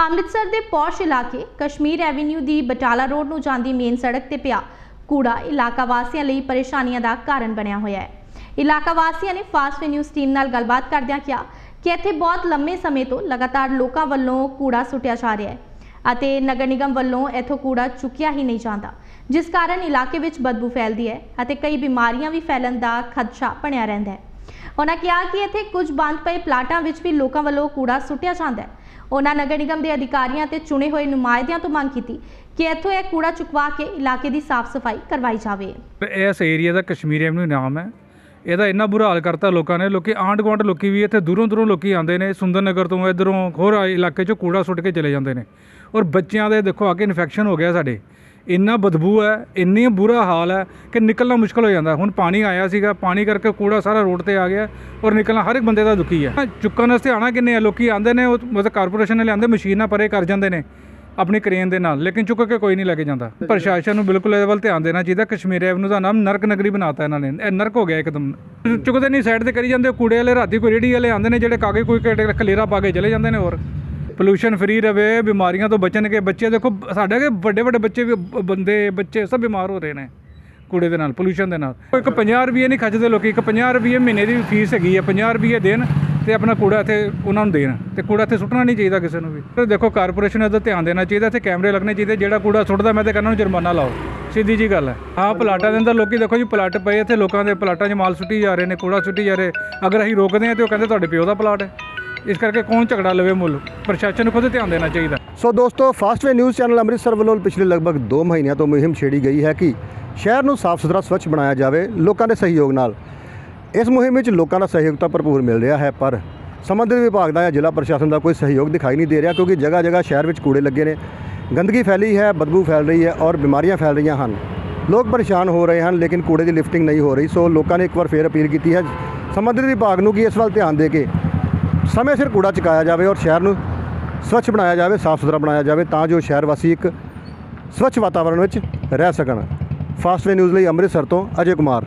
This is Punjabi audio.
ਅੰਮ੍ਰਿਤਸਰ ਦੇ ਪੌਸ਼ ਇਲਾਕੇ ਕਸ਼ਮੀਰ ਐਵੀਨਿਊ ਦੀ ਬਟਾਲਾ ਰੋਡ ਨੂੰ ਜਾਂਦੀ ਮੇਨ ਸੜਕ ਤੇ ਪਿਆ ਕੂੜਾ। ਇਲਾਕਾ ਵਾਸੀਆਂ ਲਈ ਪਰੇਸ਼ਾਨੀਆਂ ਦਾ ਕਾਰਨ ਬਣਿਆ ਹੋਇਆ ਹੈ। ਇਲਾਕਾ ਵਾਸੀਆਂ ਨੇ ਫਾਸਟ ਨਿਊਜ਼ ਟੀਮ ਨਾਲ ਗੱਲਬਾਤ ਕਰਦਿਆਂ ਕਿਹਾ ਕਿ ਇੱਥੇ ਬਹੁਤ ਲੰਮੇ ਸਮੇਂ ਤੋਂ ਲਗਾਤਾਰ ਲੋਕਾਂ ਵੱਲੋਂ ਕੂੜਾ ਸੁੱਟਿਆ ਜਾ ਰਿਹਾ ਹੈ ਅਤੇ ਨਗਰ ਨਿਗਮ ਵੱਲੋਂ ਇੱਥੋਂ ਕੂੜਾ ਚੁੱਕਿਆ ਹੀ ਨਹੀਂ ਜਾਂਦਾ, ਜਿਸ ਕਾਰਨ ਇਲਾਕੇ ਵਿੱਚ ਬਦਬੂ ਫੈਲਦੀ ਹੈ ਅਤੇ ਕਈ ਬਿਮਾਰੀਆਂ ਵੀ ਫੈਲਣ ਦਾ ਖਦਸ਼ਾ ਬਣਿਆ ਰਹਿੰਦਾ ਹੈ। ਉਹਨਾਂ ਕਿਹਾ ਕਿ ਇੱਥੇ ਕੁਝ ਬੰਦ ਪਏ ਪਲਾਟਾਂ ਵਿੱਚ ਵੀ ਲੋਕਾਂ ਵੱਲੋਂ ਕੂੜਾ ਸੁੱਟਿਆ ਜਾਂਦਾ ਹੈ ਉਹਨਾਂ ਨਗਰ ਨਿਗਮ ਦੇ ਅਧਿਕਾਰੀਆਂ ਤੇ ਚੁਣੇ ਹੋਏ ਨੁਮਾਇੰਦਿਆਂ ਤੋਂ ਮੰਗ ਕੀਤੀ ਕਿ ਇੱਥੋਂ ਇਹ ਕੂੜਾ ਚੁਕਵਾ ਕੇ ਇਲਾਕੇ ਦੀ ਸਾਫ਼ ਸਫ਼ਾਈ ਕਰਵਾਈ ਜਾਵੇ। ਇਸ ਏਰੀਆ ਦਾ ਕਸ਼ਮੀਰ ਐਵਨਿਊ ਨਾਮ ਹੈ। ਇਹਦਾ ਇੰਨਾ ਬੁਰਾ ਹਾਲ ਕਰਤਾ ਲੋਕਾਂ ਨੇ। ਲੋਕੀ ਆਂਢ ਗੁਆਂਢ ਲੋਕੀ ਵੀ ਇੱਥੇ ਦੂਰੋਂ ਦੂਰੋਂ ਲੋਕੀ ਆਉਂਦੇ ਨੇ, ਸੁੰਦਰ ਨਗਰ ਤੋਂ ਇਧਰੋਂ ਹੋਰ ਇਲਾਕੇ 'ਚੋਂ ਕੂੜਾ ਸੁੱਟ ਕੇ ਚਲੇ ਜਾਂਦੇ ਨੇ। ਔਰ ਬੱਚਿਆਂ ਦੇ ਦੇਖੋ ਆ ਕੇ ਇਨਫੈਕਸ਼ਨ ਹੋ ਗਿਆ ਸਾਡੇ। ਇੰਨਾ ਬਦਬੂ ਹੈ, ਇੰਨੀ ਬੁਰਾ ਹਾਲ ਹੈ ਕਿ ਨਿਕਲਣਾ ਮੁਸ਼ਕਲ ਹੋ ਜਾਂਦਾ। ਹੁਣ ਪਾਣੀ ਆਇਆ ਸੀਗਾ, ਪਾਣੀ ਕਰਕੇ ਕੂੜਾ ਸਾਰਾ ਰੋਡ ਤੇ ਆ ਗਿਆ ਔਰ ਨਿਕਲਣਾ ਹਰ ਇੱਕ ਬੰਦੇ ਦਾ ਦੁਖੀ ਹੈ। ਚੁੱਕਣ ਵਾਸਤੇ ਆਣਾ ਕਿੰਨੇ ਆ? ਲੋਕੀ ਆਉਂਦੇ ਨੇ, ਉਹ ਮਤਲਬ ਕਾਰਪੋਰੇਸ਼ਨ ਨੇ ਲਿਆਂਦੇ ਮਸ਼ੀਨਾਂ ਪਰੇ ਕਰ ਜਾਂਦੇ ਨੇ, ਆਪਣੀ ਕਰੇਨ ਦੇ ਨਾਲ, ਲੇਕਿਨ ਚੁੱਕ ਕੇ ਕੋਈ ਨਹੀਂ ਲੈ ਕੇ ਜਾਂਦਾ। ਪ੍ਰਸ਼ਾਸਨ ਨੂੰ ਬਿਲਕੁਲ ਇਹਦੇ ਵੱਲ ਧਿਆਨ ਦੇਣਾ ਚਾਹੀਦਾ, ਕਸ਼ਮੀਰ ਐਵਨਿਊ ਦਾ ਨਾਮ ਨਰਕ ਨਗਰੀ ਬਣਾਤਾ ਇਹਨਾਂ ਨੇ। ਇਹ ਨਰਕ ਹੋ ਗਿਆ ਇੱਕਦਮ। ਚੁੱਕਦੇ ਨਹੀਂ ਸਾਈਡ ਤੇ ਕਰੀ ਜਾਂਦੇ ਕੂੜੇ ਵਾਲੇ ਰਾਤੀ ਕੋਈ ਰੇੜੀ ਵਾਲੇ ਆਉਂਦੇ ਨੇ, ਜਿਹੜੇ ਕਾਗੇ ਕੋਈ ਕਲੇਰਾ ਪਾ ਕੇ ਚਲੇ ਜਾਂਦੇ ਨੇ ਹੋਰ। ਪੋਲੂਸ਼ਨ ਫਰੀ ਰਵੇ, ਬਿਮਾਰੀਆਂ ਤੋਂ ਬਚਣਗੇ ਬੱਚੇ, ਦੇਖੋ, ਸਾਡੇ ਕੇ ਵੱਡੇ ਵੱਡੇ ਬੱਚੇ ਵੀ ਬੰਦੇ, ਬੱਚੇ ਸਭ ਬਿਮਾਰ ਹੋ ਰਹੇ ਨੇ ਕੂੜੇ ਦੇ ਨਾਲ ਪੋਲੂਸ਼ਨ ਦੇ ਨਾਲ। ਇੱਕ 50 ਰੁਪਏ ਨਹੀਂ ਖੱਜਦੇ ਲੋਕੀ, ਇੱਕ 50 ਰੁਪਏ ਮਹੀਨੇ ਦੀ ਫੀਸ ਹੈਗੀ ਹੈ 50 ਰੁਪਏ ਦੇਣ ਤੇ ਆਪਣਾ ਕੂੜਾ ਇੱਥੇ, ਉਹਨਾਂ ਨੂੰ ਦੇਣ, ਤੇ ਕੂੜਾ ਇੱਥੇ ਸੁੱਟਣਾ ਨਹੀਂ ਚਾਹੀਦਾ ਕਿਸੇ ਨੂੰ ਵੀ। ਤੇ ਦੇਖੋ ਕਾਰਪੋਰੇਸ਼ਨ ਇਹਦਾ ਧਿਆਨ ਦੇਣਾ ਚਾਹੀਦਾ, ਇੱਥੇ ਕੈਮਰੇ ਲੱਗਣੇ ਚਾਹੀਦੇ, ਜਿਹੜਾ ਕੂੜਾ ਸੁੱਟਦਾ, ਮੈਂ ਤੇ ਕਹਿੰਦਾ ਨੂੰ ਜੁਰਮਾਨਾ ਲਾਓ। ਸਿੱਧੀ ਜੀ ਗੱਲ ਹੈ। ਹਾਂ ਪਲਾਟਾਂ ਦੇ ਅੰਦਰ ਲੋਕੀ ਦੇਖੋ ਜੀ, ਪਲਾਟ ਪਏ ਇੱਥੇ ਲੋਕਾਂ ਦੇ, ਪਲਾਟਾਂ 'ਚ ਮਾਲ ਸੁੱਟੀ ਜਾ ਰਹੇ ਨੇ, ਕੂੜਾ ਸੁੱਟੀ ਜਾ ਰਹੇ। ਅਗਰ ਅਸੀਂ ਰੋਕਦੇ ਹਾਂ ਤੇ ਉਹ ਕਹਿੰਦੇ ਤੁਹਾਡੇ ਪਿਓ ਦਾ ਪਲਾਟ ਹੈ। ਇਸ ਕਰਕੇ ਕੌਣ ਝਗੜਾ ਲਵੇ ਮੁੱਲ? ਪ੍ਰਸ਼ਾਸਨ ਨੂੰ ਖੁਦ ਧਿਆਨ ਦੇਣਾ ਚਾਹੀਦਾ। ਸੋ ਦੋਸਤੋ fast way news channel Amritsar ਵੱਲੋਂ ਪਿਛਲੇ ਲਗਭਗ 2 ਮਹੀਨਿਆਂ ਤੋਂ ਮੁਹਿੰਮ ਛੇੜੀ ਗਈ ਹੈ ਕਿ ਸ਼ਹਿਰ ਨੂੰ ਸਾਫ਼ ਸੁਥਰਾ ਸਵੱਛ ਬਣਾਇਆ ਜਾਵੇ ਲੋਕਾਂ ਦੇ ਸਹਿਯੋਗ ਨਾਲ। ਇਸ ਮੁਹਿੰਮ ਵਿੱਚ ਲੋਕਾਂ ਦਾ ਸਹਿਯੋਗ ਤਾਂ ਭਰਪੂਰ ਮਿਲ ਰਿਹਾ ਹੈ, ਪਰ ਸੰਬੰਧਿਤ ਵਿਭਾਗ ਦਾ ਜਾਂ ਜ਼ਿਲ੍ਹਾ ਪ੍ਰਸ਼ਾਸਨ ਦਾ ਕੋਈ ਸਹਿਯੋਗ ਦਿਖਾਈ ਨਹੀਂ ਦੇ ਰਿਹਾ ਕਿਉਂਕਿ ਜਗ੍ਹਾ ਜਗ੍ਹਾ ਸ਼ਹਿਰ ਵਿੱਚ ਕੂੜੇ ਲੱਗੇ ਨੇ। ਗੰਦਗੀ ਫੈਲੀ ਹੈ, ਬਦਬੂ ਫੈਲ ਰਹੀ ਹੈ ਔਰ ਬਿਮਾਰੀਆਂ ਫੈਲ ਰਹੀਆਂ ਹਨ। ਲੋਕ ਪਰੇਸ਼ਾਨ ਹੋ ਰਹੇ ਹਨ, ਲੇਕਿਨ ਕੂੜੇ ਦੀ ਲਿਫਟਿੰਗ ਨਹੀਂ ਹੋ ਰਹੀ, ਸੋ ਲੋਕਾਂ ਨੇ ਇੱਕ ਵਾਰ ਫੇਰ ਅਪੀਲ ਕੀਤੀ ਹੈ। ਸੰਬੰਧਿਤ ਵਿਭਾਗ ਨੂੰ ਕਿ ਇਸ ਵੱਲ ਧਿਆਨ ਦੇ ਕੇ ਸਮੇਂ ਸਿਰ ਕੂੜਾ ਚੁਕਾਇਆ ਜਾਵੇ ਔਰ ਸ਼ਹਿਰ ਨੂੰ ਸਵੱਛ ਬਣਾਇਆ ਜਾਵੇ, ਸਾਫ਼ ਸੁਥਰਾ ਬਣਾਇਆ ਜਾਵੇ ਤਾਂ ਜੋ ਸ਼ਹਿਰ ਵਾਸੀ ਇੱਕ ਸਵੱਛ ਵਾਤਾਵਰਣ ਵਿੱਚ ਰਹਿ ਸਕਣ। ਫਾਸਟਵੇ ਨਿਊਜ਼ ਲਈ ਅੰਮ੍ਰਿਤਸਰ ਤੋਂ ਅਜੇ ਕੁਮਾਰ।